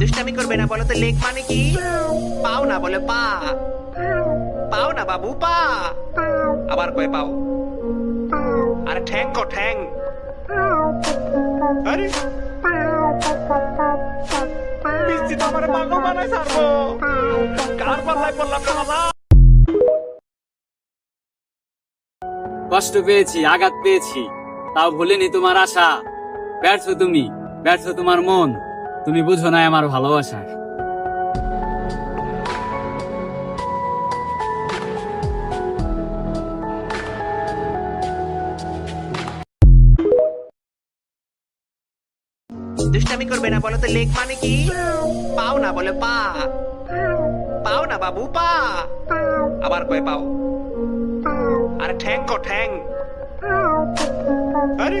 দুষ্টামি করবে না বলো তো লেগ মানে কি? পাও না বলে, পা। পাও না বাবু, পা। আবার কয়ে পাও? আরে ঠ্যাং কো, ঠ্যাং। আরে। মিষ্টি তো আমার পাগল বানায় সারবো কার পাল্লায় পড়লাম রে বাবা? কষ্ট পেয়েছি, আঘাত পেয়েছি। তাও ভুলিনি তোমার আশা। ব্যর্থ তুমি, ব্যর্থ তোমার মন। তুমি বুঝো না আমার ভালোবাসা। দুষ্টামি করবে না বলো তো লেগ মানে কি? পাও না বলে পা। পাও না বাবু, পা। আবার কয়ে পাও? আরে ঠ্যাং কো ঠ্যাং। আরে।